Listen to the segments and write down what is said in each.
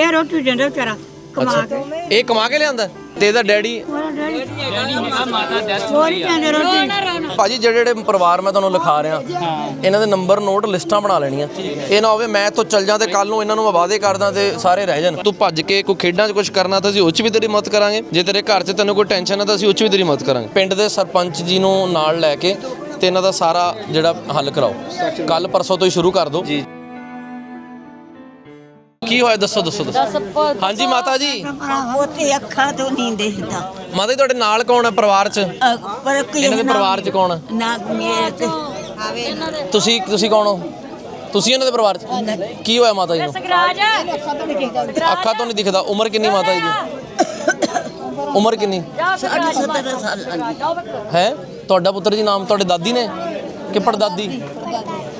ਇਹ ਰੋਟੀ ਦਿੰਦਾ ਵਿਚਾਰਾ ਕਮਾ ਕੇ। ਇਹ ਕਮਾ ਕੇ ਲਿਆਂਦਾ? ਤੇ ਇਹਦਾ ਡੈਡੀ? ਉਹਦਾ ਡੈਡੀ। ਹੋਰ ਹੀ ਕਹਿੰਦੇ ਰੋਟੀ। ਭਾਜੀ ਜਿਹੜੇ ਜਿਹੜੇ ਪਰਿਵਾਰ ਮੈਂ ਤੁਹਾਨੂੰ ਲਿਖਾ ਰਿਹਾ ਇਹਨਾਂ ਦੇ ਨੰਬਰ ਨੋਟ ਲਿਸਟਾਂ ਬਣਾ ਲੈਣੀਆਂ। ਇਹ ਨਾ ਹੋਵੇ ਮੈਂ ਤੋਂ ਚੱਲ ਜਾਂ ਤੇ ਕੱਲ ਨੂੰ ਇਹਨਾਂ ਨੂੰ ਮੈਂ ਵਾਅਦੇ ਕਰਦਾ ਤੇ ਸਾਰੇ ਰਹਿ ਜਾਣ। ਤੂੰ ਭੱਜ ਕੇ ਕੋਈ ਖੇਡਾਂ 'ਚ ਕੁਝ ਕਰਨਾ ਤਾਂ ਅਸੀਂ ਉਹ 'ਚ ਵੀ ਤੇਰੀ ਮਦਦ ਕਰਾਂਗੇ। ਜੇ ਤੇਰੇ ਘਰ 'ਚ ਤੈਨੂੰ ਕੋਈ ਟੈਨਸ਼ਨ ਹੈ ਤਾਂ ਅਸੀਂ ਉਹ 'ਚ ਵੀ ਤੇਰੀ ਮਦਦ ਕਰਾਂਗੇ। ਪਿੰਡ ਦੇ ਸਰਪੰਚ ਜੀ ਨੂੰ ਨਾਲ ਲੈ ਕੇ ਤੇ ਇਹਨਾਂ ਦਾ ਸਾਰਾ ਜਿਹੜਾ ਹੱਲ ਕਰਾਓ। ਕੱਲ ਪਰਸੋਂ ਤੋਂ ਹੀ ਸ਼ੁਰੂ ਕਰ ਦਿਓ। ਜੀ। ਕੀ ਹੋਇਆ? ਦੱਸੋ ਦੱਸੋ ਦੱਸੋ। ਹਾਂਜੀ ਮਾਤਾ ਜੀ। ਪੋਤੇ ਅੱਖਾਂ ਤੋਂ ਨਹੀਂ ਦੇਖਦਾ। ਮਾਤਾ ਜੀ ਤੁਹਾਡੇ ਨਾਲ ਕੌਣ ਹੈ ਪਰਿਵਾਰ 'ਚ? ਅਹ ਪਰ ਕੀ ਇਹਨਾਂ ਦੇ ਪਰਿਵਾਰ 'ਚ ਕੌਣ ਹੈ? ਨਾ ਮੇਰੇ ਤੇ ਤੁਸੀਂ ਤੁਸੀਂ ਕੌਣ ਹੋ? ਤੁਸੀਂ ਇਹਨਾਂ ਦੇ ਪਰਿਵਾਰ 'ਚ? ਕੀ ਹੋਇਆ ਮਾਤਾ ਜੀ? ਨੂੰ ਸਗਰਾਜ ਅੱਖਾਂ ਤੋਂ ਨਹੀਂ ਦਿਖਦਾ। ਉਮਰ ਕਿੰਨੀ ਮਾਤਾ ਜੀ ਦੀ? ਉਮਰ ਕਿੰਨੀ? ਸਾਢੇ 70 ਸਾਲਾਂ ਦੀ ਹੈ? ਤੁਹਾਡਾ ਪੁੱਤਰ ਜੀ ਨਾਮ ਤੁਹਾਡੇ ਦਾਦੀ ਨੇ? ਕਿ ਪੜਦਾਦੀ?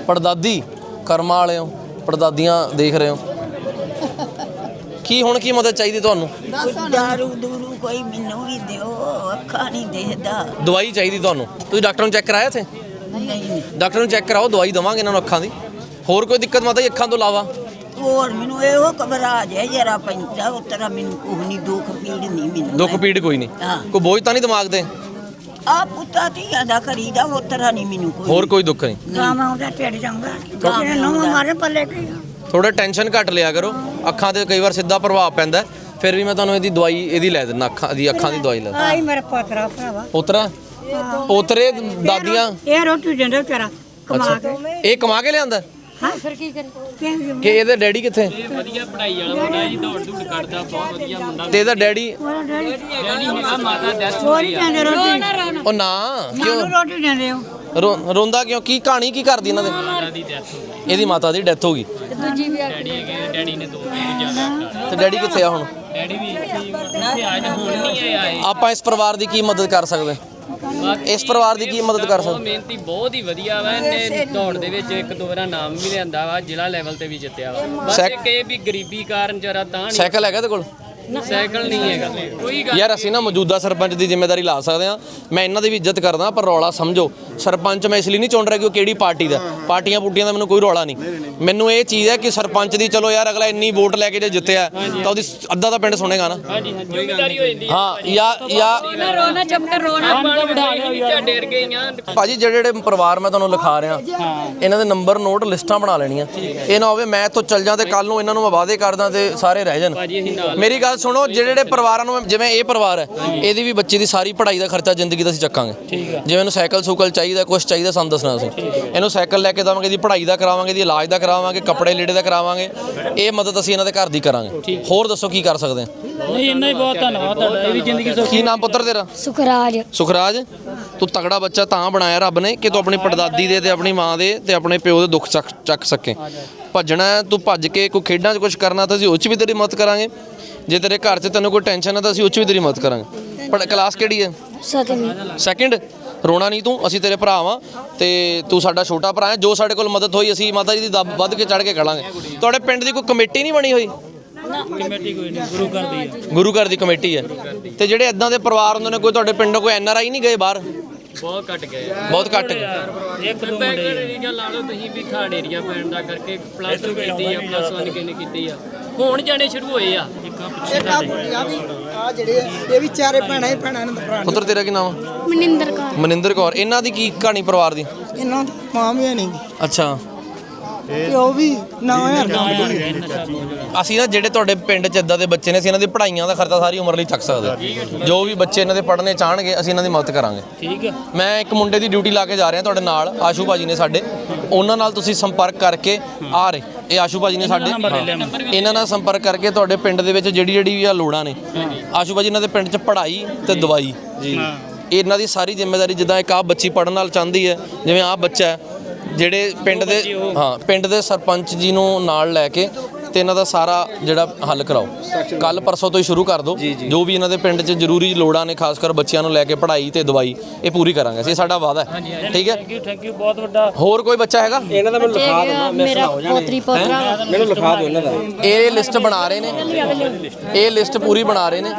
ਪੜਦਾਦੀ। ਕਰਮਾਂ ਵਾਲੇ ਹੋ? ਪੜਦਾਦੀਆਂ ਦੇਖ ਰਹੇ ਹੋ? ਕੀ ਹੁਣ ਕੀ ਮਦਦ ਚਾਹੀਦੀ ਤੁਹਾਨੂੰ? ਦਾਰੂ ਦੂਰੂ ਕੋਈ ਮੈਨੂੰ ਵੀ ਦਿਓ ਅੱਖਾਂ ਨਹੀਂ ਦੇਖਦਾ। ਦਵਾਈ ਚਾਹੀਦੀ ਤੁਹਾਨੂੰ? ਤੁਸੀਂ ਡਾਕਟਰ ਨੂੰ ਚੈੱਕ ਕਰਾਇਆ ਇੱਥੇ? ਨਹੀਂ। ਨਹੀਂ ਡਾਕਟਰ ਨੂੰ ਚੈੱਕ ਕਰਾਓ ਦਵਾਈ ਦਵਾਂਗੇ ਇਹਨਾਂ ਨੂੰ ਅੱਖਾਂ ਦੀ। ਹੋਰ ਕੋਈ ਦਿੱਕਤ ਮਾਤਾ ਜੀ ਅੱਖਾਂ ਤੋਂ ਇਲਾਵਾ? ਹੋਰ ਮੈਨੂੰ ਇਹੋ ਘਬਰਾ ਜਾਏ ਜਰਾ ਪੈਂਦਾ ਉਤਰਾ ਮੈਨੂੰ ਕੋਈ ਨਹੀਂ ਦੁੱਖ ਪੀੜ ਨਹੀਂ ਮੈਨੂੰ ਦੁੱਖ ਪੀੜ ਕੋਈ ਨਹੀਂ। ਹਾਂ। ਕੋਈ ਬੋਝ ਤਾਂ ਨਹੀਂ ਦਿਮਾਗ ਤੇ? ਆ ਪੁੱਤਾ ਧੀਆਂ ਦਾ ਕਰੀਦਾ ਉਤਰਾ ਨਹੀਂ ਮੈਨੂੰ ਕੋਈ। ਹੋਰ ਕੋਈ ਦੁੱਖ ਨਹੀਂ? ਗਾਵਾਂ ਉਹਦਾ ਢਿੱਡ ਜਾਂਦਾ। ਇਹ ਨੌਂ। ਮਾਰੇ ਪੱਲੇ ਕੀ ਥੋੜਾ ਟੈਨਸ਼ਨ ਘੱਟ ਲਿਆ ਕਰੋ। ਅੱਖਾਂ ਤੇ ਕਈ ਵਾਰ ਸਿੱਧਾ ਪ੍ਰਭਾਵ ਪੈਂਦਾ। ਫਿਰ ਵੀ ਮੈਂ ਤੁਹਾਨੂੰ ਇਹਦੀ ਦਵਾਈ ਇਹਦੀ ਲੈ ਦਿੰਦਾ ਅੱਖਾਂ ਦੀ ਅੱਖਾਂ ਦੀ ਦਵਾਈ ਲੈ ਆਈ ਮੇਰੇ ਪੋਤਰਾ ਭਰਾਵਾ। ਪੋਤਰਾ? ਪੋਤਰੇ ਦਾਦੀਆਂ? ਇਹ ਰੋਟੀ ਦਿੰਦਾ ਵਿਚਾਰਾ ਕਮਾ ਕੇ। ਇਹ ਕਮਾ ਕੇ ਲਿਆਂਦਾ? ਹਾਂ ਫਿਰ ਕੀ ਕਰੇ ਕਿ ਇਹਦੇ ਡੈਡੀ ਕਿੱਥੇ? ਵਧੀਆ ਪੜਾਈ ਵਾਲਾ ਮੁੰਡਾ ਜੀ ਦੌੜ ਦੂੜ ਕੱਢਦਾ ਬਹੁਤ ਵਧੀਆ ਮੁੰਡਾ। ਤੇ ਇਹਦਾ ਡੈਡੀ? ਉਹਦਾ ਡੈਡੀ ਮਾਤਾ ਡੈਥ ਹੀ ਰੋਟੀ? ਉਹ ਨਾ ਕਿਉਂ? ਰੋਟੀ ਦਿੰਦੇ ਹੋ? ਰੋ- ਰੋਂਦਾ ਕਿਉਂ? ਕੀ ਕਹਾਣੀ ਕੀ ਕਰਦੀ ਇਹਨਾਂ ਦੇ? ਦੀ ਡੈਥ ਹੋ ਗਈ। ਇਹਦੀ ਮਾਤਾ ਦੀ ਡੈਥ ਹੋ ਗਈ। ਡੈਡੀ ਹੈਗੇ ਡੈਡੀ ਨੇ ਦੋ ਤਿੰਨ ਜ਼ਿਆਦਾ ਤੇ ਡੈਡੀ ਕਿੱਥੇ ਆ ਹੁਣ? ਡੈਡੀ ਵੀ ਇੱਥੇ ਆਏ ਨੇ, ਹੁਣ ਨਹੀਂ ਇਹ ਆਏ। ਆਪਾਂ ਇਸ ਪਰਿਵਾਰ ਦੀ ਕੀ ਮਦਦ ਕਰ ਸਕਦੇ? ਇਸ ਪਰਿਵਾਰ ਦੀ ਕੀ ਮਦਦ ਕਰ ਬਹੁਤ ਸਕਦੇ? ਮਿਹਨਤੀ ਬਹੁਤ ਹੀ ਵਧੀਆ ਵਾ ਇਹਨੇ ਦੌੜ ਦੇ ਵਿੱਚ ਇੱਕ ਦੋ ਵਾਰਾ ਨਾਮ ਵੀ ਲਿਆਂਦਾ ਵਾ ਜ਼ਿਲ੍ਹਾ ਲੈਵਲ ਤੇ ਵੀ ਜਿੱਤਿਆ ਵਾ। ਬਸ ਸੈਕ- ਇੱਕ ਇਹ ਵੀ ਗਰੀਬੀ ਕਾਰਨ ਜਰਾ ਤਾਂ ਨਹੀਂ ਸਾਈਕਲ ਹੈਗਾ ਤੇ ਕੋਲ? ਸਾਈਕਲ ਨਹੀਂ ਹੈਗਾ। ਕੋਈ ਗੱਲ ਯਾਰ ਅਸੀਂ ਨਾ ਮੌਜੂਦਾ ਸਰਪੰਚ ਦੀ ਜ਼ਿੰਮੇਵਾਰੀ ਲਾ ਸਕਦੇ ਹਾਂ। ਮੈਂ ਇਹਨਾਂ ਦੀ ਵੀ ਇੱਜ਼ਤ ਕਰਦਾ ਪਰ ਰੌਲਾ ਸਮਝੋ। ਸਰਪੰਚ ਮੈਂ ਇਸ ਲਈ ਨਹੀਂ ਚੁਣ ਰਿਹਾ ਕਿ ਉਹ ਕਿਹੜੀ ਪਾਰਟੀ ਦਾ। ਪਾਰਟੀਆਂ ਪੁੱਟੀਆਂ ਦਾ ਮੈਨੂੰ ਕੋਈ ਰੌਲਾ ਨਹੀਂ। ਮੈਨੂੰ ਇਹ ਚੀਜ਼ ਹੈ ਕਿ ਸਰਪੰਚ ਦੀ ਚਲੋ ਯਾਰ ਅਗਲਾ ਇੰਨੀ ਵੋਟ ਲੈ ਕੇ ਜੇ ਜਿੱਤਿਆ ਤਾਂ ਉਹਦੀ ਅੱਧਾ ਤਾਂ ਪਿੰਡ ਸੁਣੇਗਾ ਨਾ। ਹਾਂਜੀ ਹਾਂਜੀ। ਜ਼ਿੰਮੇਵਾਰੀ ਹੋ ਜਾਂਦੀ ਹਾਂ। ਜਾਂ ਜਾਂ ਰੋਣਾ ਚੁੱਪ ਕਰ ਰੋਣਾ ਪਾਣੀ ਬਿਠਾ ਲਿਆ ਡੇਰ ਗਈਆਂ ਭਾਜੀ ਜਿਹੜੇ ਜਿਹੜੇ ਪਰਿਵਾਰ ਮੈਂ ਤੁਹਾਨੂੰ ਲਿਖਾ ਰਿਹਾ ਇਹਨਾਂ ਦੇ ਨੰਬਰ ਨੋਟ ਲਿਸਟਾਂ ਬਣਾ ਲੈਣੀਆਂ। ਇਹ ਨਾ ਹੋਵੇ ਮੈਂ ਤੋਂ ਚੱਲ ਜਾਂ ਤੇ ਕੱਲ ਨੂੰ ਇਹਨਾਂ ਨੂੰ ਮੈਂ ਵਾਅਦੇ ਕਰਦਾ ਤੇ ਸਾਰੇ ਰਹਿ ਜਾਣ। ਮੇਰੀ ਗੱਲ ਸੁਣੋ ਜਿਹੜੇ ਜਿਹੜੇ ਪਰਿਵਾਰਾਂ ਨੂੰ ਜਿਵੇਂ ਇਹ ਪਰਿਵਾਰ ਹੈ ਇਹਦੀ ਵੀ ਬੱਚੇ ਦੀ ਸਾਰੀ ਪੜ੍ਹਾਈ ਦਾ ਖਰਚਾ ਜ਼ਿੰਦਗੀ ਦਾ ਅਸੀਂ ਚੱਕਾਂਗੇ। ਜਿਵੇਂ ਇਹਨੂੰ ਸਾਈਕਲ ਸੂਕਲ ਚਾਹੀਦਾ ਕੁਝ ਚਾਹੀਦਾ ਸਾਨੂੰ ਦੱਸਣਾ ਅਸੀਂ ਇਹਨੂੰ ਸਾਈਕਲ ਲੈ ਕੇ ਦੇਵਾਂਗੇ ਇਹਦੀ ਪੜ੍ਹਾਈ ਦਾ ਕਰਾਵਾਂਗੇ ਇਹਦੀ ਇਲਾਜ ਦਾ ਕਰਾਵਾਂਗੇ ਕੱਪੜੇ ਲੀੜੇ ਦਾ ਕਰਾਵਾਂਗੇ। ਇਹ ਮਦਦ ਅਸੀਂ ਇਹਨਾਂ ਦੇ ਘਰ ਦੀ ਕਰਾਂਗੇ। ਹੋਰ ਦੱਸੋ ਕੀ ਕਰ ਸਕਦੇ ਹਾਂ ਨਹੀਂ ਇੰਨਾ ਹੀ ਬਹੁਤ ਧੰਨਵਾਦ ਤੁਹਾਡਾ। ਇਹ ਵੀ ਜ਼ਿੰਦਗੀ ਕੀ ਨਾਮ ਪੁੱਤਰ ਤੇਰਾ? ਸੁਖਰਾਜ। ਸੁਖਰਾਜ ਤੂੰ ਤਗੜਾ ਬੱਚਾ ਤਾਂ ਬਣਾਇਆ ਰੱਬ ਨੇ ਕਿ ਤੂੰ ਆਪਣੀ ਪੜਦਾਦੀ ਦੇ ਤੇ ਆਪਣੀ ਮਾਂ ਦੇ ਤੇ ਆਪਣੇ ਪਿਓ ਦੇ ਦੁੱਖ ਚੱਕ ਚੱਕ ਸਕੇ। ਭੱਜਣਾ ਤੂੰ ਭੱਜ ਕੇ ਕੋਈ ਖੇਡਾਂ 'ਚ ਕੁਝ ਕਰਨਾ ਤਾਂ ਅਸੀਂ ਉਹ 'ਚ ਵੀ ਤੇਰੀ ਮਦਦ ਕਰਾਂਗੇ। ਜੇ ਤੇਰੇ ਘਰ 'ਚ ਤੈਨੂੰ ਕੋਈ ਟੈਨਸ਼ਨ ਹੈ ਤਾਂ ਅਸੀਂ ਉਹ 'ਚ ਵੀ ਤੇਰੀ ਮਦਦ ਕਰਾਂਗੇ। ਪਰ ਕਲਾਸ ਕਿਹੜੀ ਹੈ? ਸਤਵੀਂ। ਸੈਕਿੰਡ ਰੋਣਾ ਨਹੀਂ ਤੂੰ ਅਸੀਂ ਤੇਰੇ ਭਰਾ ਵਾਂ ਤੇ ਤੂੰ ਸਾਡਾ ਛੋਟਾ ਭਰਾ ਹੈ ਜੋ ਸਾਡੇ ਕੋਲ ਮਦਦ ਹੋਈ ਅਸੀਂ ਮਾਤਾ ਜੀ ਦੀ ਦੱਬ- ਵੱਧ ਕੇ ਚੜ ਕੇ ਕਰਾਂਗੇ ਤੁਹਾਡੇ ਪਿੰਡ ਦੀ ਕੋਈ ਕਮੇਟੀ ਨਹੀਂ ਬਣੀ ਹੋਈ? ਕਮੇਟੀ ਕੋਈ ਨਹੀਂ ਗੁਰੂ ਘਰ ਦੀ ਹੈ। ਗੁਰੂ ਘਰ ਦੀ ਕਮੇਟੀ ਹੈ। ਤੇ ਜਿਹੜੇ ਇਦਾਂ ਦੇ ਪਰਿਵਾਰ ਹੁੰਦੇ ਨੇ ਕੋਈ ਤੁਹਾਡੇ ਪਿੰਡੋਂ ਕੋਈ ਐਨ ਆਰ ਆਈ ਨਹੀਂ ਗਏ ਬਾਹਰ? ਬਹੁਤ ਘਟ ਗਏ। ਬਹੁਤ ਘੱਟ ਗਏ। ਇੱਕ ਦੋ ਮੁੰਡੇ ਏਰੀਆ ਲਾ ਲਓ ਤੁਸੀਂ ਵੀ ਥਾੜ ਏਰੀਆ ਪੈਣ ਦਾ ਕਰਕੇ ਪਲੱਸ 2 ਕੀਤੀ ਆ ਪਲੱਸ 1 ਕਿਨੇ ਕੀਤੀ ਆ। ਹੁਣ ਜਾਣੇ ਸ਼ੁਰੂ ਹੋਏ ਆ। ਇੱਕ ਆ ਪਿੱਛੇ ਤੁਹਾਡੇ ਆ ਜਿਹੜੇ ਆ, ਇਹ ਵੀ ਚਾਰੇ ਭੈਣਾਂ ਹੀ ਭੈਣਾਂ ਇਹਨਾਂ ਦਾ ਭਰਾ ਪੁੱਤਰ ਤੇਰਾ ਕੀ ਨਾਮ ਹੈ ਮਨਿੰਦਰ। ਕੌਰ ਮਨਿੰਦਰ ਕੌਰ ਇਹਨਾਂ ਦੀ ਕੀ ਕਹਾਣੀ ਪਰਿਵਾਰ ਦੀ? ਇਹਨਾਂ ਦੀ ਮਾਂ ਵੀ ਹੈ ਨਹੀਂ। ਅੱਛਾ। ਤੇ ਉਹ ਵੀ 9000 ਦਾ। ਅਸੀਂ ਨਾ ਜਿਹੜੇ ਤੁਹਾਡੇ ਪਿੰਡ 'ਚ ਇਦਾਂ ਦੇ ਬੱਚੇ ਨੇ ਅਸੀਂ ਇਹਨਾਂ ਦੀ ਪੜ੍ਹਾਈਆਂ ਦਾ ਖਰਚਾ ਸਾਰੀ ਉਮਰ ਲਈ ਚੱਕ ਸਕਦੇ ਜੋ ਵੀ ਬੱਚੇ ਇਹਨਾਂ ਦੇ ਪੜ੍ਹਨੇ ਚਾਹਣਗੇ ਅਸੀਂ ਇਹਨਾਂ ਦੀ ਮਦਦ ਕਰਾਂਗੇ। ਠੀਕ ਹੈ। ਮੈਂ ਇੱਕ ਮੁੰਡੇ ਦੀ ਡਿਊਟੀ ਲਾ ਕੇ ਜਾ ਰਿਹਾ ਤੁਹਾਡੇ ਨਾਲ ਆਸ਼ੂ ਭਾਜੀ ਨੇ ਸਾਡੇ। ਉਹਨਾਂ ਨਾਲ ਤੁਸੀਂ ਸੰਪਰਕ ਕਰਕੇ ਆ ਰਹੇ। ਇਹ ਆਸ਼ੂ ਭਾਜੀ ਨੇ ਸਾਡੇ। ਇਹਨਾਂ ਨਾਲ ਸੰਪਰਕ ਕਰਕੇ ਤੁਹਾਡੇ ਪਿੰਡ ਦੇ ਵਿੱਚ ਜਿਹੜੀ ਜਿਹੜੀ ਵੀ ਆ ਲੋੜਾਂ ਨੇ। ਆਸ਼ੂ ਭਾਜੀ ਇਹਨਾਂ ਦੇ ਪਿੰਡ 'ਚ ਪੜ੍ਹਾਈ ਤੇ ਦਵਾਈ। ਜੀ ਇਹਨਾਂ ਦੀ ਸਾਰੀ ਜ਼ਿੰਮੇਵਾਰੀ ਜਿੱਦਾਂ ਇੱਕ ਆ ਬੱਚੀ ਪੜਨ ਨਾਲ ਚਾਹੁੰਦੀ ਹੈ ਜਿਵੇਂ ਆ ਬੱਚਾ ਹੈ ਜਿਹੜੇ ਪਿੰਡ ਦੇ ਹਾਂ ਪਿੰਡ ਦੇ ਸਰਪੰਚ ਜੀ ਨੂੰ ਨਾਲ ਲੈ ਕੇ ਤੇ ਇਹਨਾਂ ਦਾ ਸਾਰਾ ਜਿਹੜਾ ਹੱਲ ਕਰਾਓ। ਕੱਲ ਪਰਸੋਂ ਤੋਂ ਹੀ ਸ਼ੁਰੂ ਕਰ ਦਿਓ। ਜੋ ਵੀ ਇਹਨਾਂ ਦੇ ਪਿੰਡ 'ਚ ਜ਼ਰੂਰੀ ਲੋੜਾਂ ਨੇ ਖਾਸ ਕਰ ਬੱਚਿਆਂ ਨੂੰ ਲੈ ਕੇ ਪੜ੍ਹਾਈ ਤੇ ਦਵਾਈ ਇਹ ਪੂਰੀ ਕਰਾਂਗੇ ਅਸੀਂ। ਇਹ ਸਾਡਾ ਵਾਅਦਾ ਹੈ। ਠੀਕ ਹੈ? ਥੈਂਕ ਯੂ ਥੈਂਕ ਯੂ ਬਹੁਤ ਵੱਡਾ। ਹੋਰ ਕੋਈ ਬੱਚਾ ਹੈਗਾ? ਇਹਨਾਂ ਦਾ ਮੈਨੂੰ ਲਿਖਾ ਦਿੰਦਾ ਮੇਰਾ ਪੋਤਰੀ ਪੋਤਰਾ। ਮੈਨੂੰ ਲਿਖਾ ਦਿਓ ਇਹਨਾਂ ਦਾ। ਇਹ ਲਿਸਟ ਬਣਾ ਰਹੇ ਨੇ। ਇਹ ਲਿਸਟ ਪੂਰੀ ਬਣਾ ਰਹੇ ਨੇ।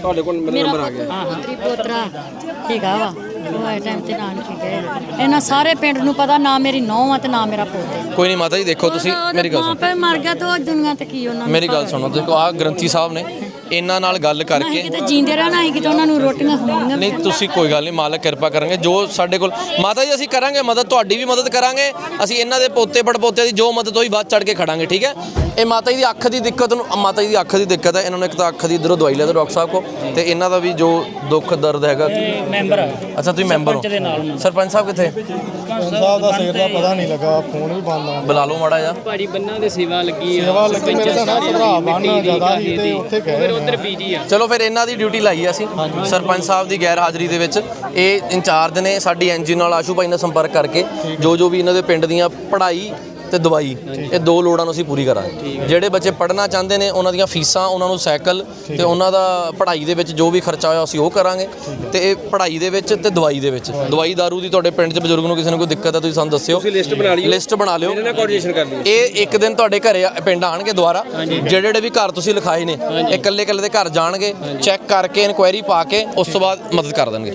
ਤੁਹਾਡੇ ਕੋਲ ਮੇਰਾ ਨੰਬਰ ਆ ਗਿਆ। ਪੋਤਰੀ ਪੋਤਰਾ ਹੈਗਾ ਵਾ। ਉਹ ਇਸ ਟਾਈਮ ਤੇ ਨਾਨਕੇ ਗਏ। ਇਹਨਾਂ ਸਾਰੇ ਪਿੰਡ ਨੂੰ ਪਤਾ ਨਾ ਮੇਰੀ ਨੌਂ ਆ ਤੇ ਨਾ ਮੇਰਾ ਪੋਤੇ। ਕੋਈ ਨਹੀਂ ਮਾਤਾ ਜੀ ਦੇਖੋ ਤੁਸੀਂ ਮੇਰੀ ਗੱਲ ਸੁਣੋ। ਮਾਪੇ ਮਰ ਗਿਆ ਤਾਂ ਉਹ ਦੁਨੀਆ ਤੇ ਕੀ ਉਹਨਾਂ ਨੂੰ ਮੇਰੀ ਗੱਲ ਸੁਣੋ ਦੇਖੋ ਆਹ ਗ੍ਰੰਥੀ ਸਾਹਿਬ ਨੇ ਇਹਨਾਂ ਨਾਲ ਗੱਲ ਕਰਕੇ ਕਿਤੇ ਜੀਂਦੇ ਰਹਿਣਾ ਸੀ ਕਿਤੇ ਉਹਨਾਂ ਨੂੰ ਰੋਟੀਆਂ ਖਵਾਉਣੀਆਂ ਨਹੀਂ ਤੁਸੀਂ ਕੋਈ ਗੱਲ ਨਹੀਂ ਮਾਲਕ ਕਿਰਪਾ ਕਰਨਗੇ ਜੋ ਸਾਡੇ ਕੋਲ ਮਾਤਾ ਜੀ ਅਸੀਂ ਕਰਾਂਗੇ ਮਦਦ ਤੁਹਾਡੀ ਵੀ ਮਦਦ ਕਰਾਂਗੇ। ਅਸੀਂ ਇਹਨਾਂ ਦੇ ਪੋਤੇ ਪੜਪੋਤੇ ਦੀ ਜੋ ਮਦਦ ਹੋਈ ਵੱਧ ਚੜ ਕੇ ਖੜਾਂਗੇ ਠੀਕ ਹੈ? ਇਹ ਮਾਤਾ ਜੀ ਦੀ ਅੱਖ ਦੀ ਦਿੱਕਤ ਨੂੰ ਮਾਤਾ ਜੀ ਦੀ ਅੱਖ ਦੀ ਦਿੱਕਤ ਹੈ ਇਹਨਾਂ ਨੂੰ ਇੱਕ ਤਾਂ ਅੱਖ ਦੀ ਇਧਰੋਂ ਦਵਾਈ ਲੈ ਦਿਓ ਡਾਕਟਰ ਸਾਹਿਬ ਕੋ ਤੇ ਇਹਨਾਂ ਦਾ ਵੀ ਜੋ ਦੁੱਖ ਦਰਦ ਹੈਗਾ ਮੈਂਬਰ ਆ। ਅੱਛਾ ਤੁਸੀਂ ਮੈਂਬਰ ਹੋ। ਸਰਪੰਚ ਸਾਹਿਬ ਕਿੱਥੇ? ਸਾਹਿਬ ਦਾ ਸਿਰ ਦਾ ਪਤਾ ਨਹੀਂ ਲੱਗਾ ਫੋਨ ਵੀ ਬੰਦ ਆ। ਬੁਲਾ ਲਓ ਮਾੜਾ ਜਿਹਾ। ਭਾਜੀ ਬੰਨਾਂ ਦੇ ਸੇਵਾ ਲੱਗੀ ਆ ਸੇਵਾ ਲੱਗੀ, ਮੇਰੇ ਤਾਂ ਨਾ ਭਰਾ ਬੰਨ੍ਹ ਜ਼ਿਆਦਾ ਸੀ ਤੇ ਉੱਥੇ ਗਏ। ਉਧਰ ਬੀਜੀ ਆ। ਚਲੋ ਫਿਰ ਇਹਨਾਂ ਦੀ ਡਿਊਟੀ ਲਾਈ ਹੈ ਅਸੀਂ ਸਰਪੰਚ ਸਾਹਿਬ ਦੀ ਗੈਰ ਹਾਜ਼ਰੀ ਦੇ ਵਿੱਚ। ਇਹ ਇੰਚਾਰਜ ਨੇ ਸਾਡੀ ਐਨਜੀ ਨਾਲ ਆਸ਼ੂ ਭਾਈ ਨਾਲ ਸੰਪਰਕ ਕਰਕੇ ਜੋ ਜੋ ਵੀ ਇਹਨਾਂ ਦੇ ਪਿੰਡ ਦੀਆਂ ਪੜ੍ਹਾਈ ਤੇ ਦਵਾਈ। ਇਹ ਦੋ ਲੋੜਾਂ ਨੂੰ ਅਸੀਂ ਪੂਰੀ ਕਰਾਂਗੇ। ਜਿਹੜੇ ਬੱਚੇ ਪੜ੍ਹਨਾ ਚਾਹੁੰਦੇ ਨੇ ਉਹਨਾਂ ਦੀਆਂ ਫੀਸਾਂ ਉਹਨਾਂ ਨੂੰ ਸਾਈਕਲ ਤੇ ਉਹਨਾਂ ਦਾ ਪੜ੍ਹਾਈ ਦੇ ਵਿੱਚ ਜੋ ਵੀ ਖਰਚਾ ਹੋਇਆ ਅਸੀਂ ਉਹ ਕਰਾਂਗੇ। ਤੇ ਇਹ ਪੜ੍ਹਾਈ ਦੇ ਵਿੱਚ ਤੇ ਦਵਾਈ ਦੇ ਵਿੱਚ। ਦਵਾਈ। ਦਾਰੂ ਦੀ ਤੁਹਾਡੇ ਪਿੰਡ 'ਚ ਬਜ਼ੁਰਗ ਨੂੰ ਕਿਸੇ ਨੂੰ ਕੋਈ ਦਿੱਕਤ ਹੈ ਤੁਸੀਂ ਸਾਨੂੰ ਦੱਸਿਓ। ਤੁਸੀਂ ਲਿਸਟ ਬਣਾ ਲਿਓ। ਲਿਸਟ ਬਣਾ ਲਿਓ। ਇਹਨਾਂ ਨਾਲ ਕੋਆਰਡੀਨੇਸ਼ਨ ਕਰ ਲਿਓ। ਇਹ ਇੱਕ ਦਿਨ ਤੁਹਾਡੇ ਘਰੇ ਪਿੰਡ ਆਣਗੇ ਦੁਬਾਰਾ। ਜਿਹੜੇ ਜਿਹੜੇ ਵੀ ਘਰ ਤੁਸੀਂ ਲਿਖਾਏ ਨੇ ਇਹ ਇਕੱਲੇ ਇਕੱਲੇ ਦੇ ਘਰ ਜਾਣਗੇ ਚੈੱਕ ਕਰਕੇ ਇਨਕੁਆਇਰੀ ਪਾ ਕੇ ਉਸ ਤੋਂ ਬਾਅਦ ਮਦਦ ਕਰ ਦੇਣਗੇ।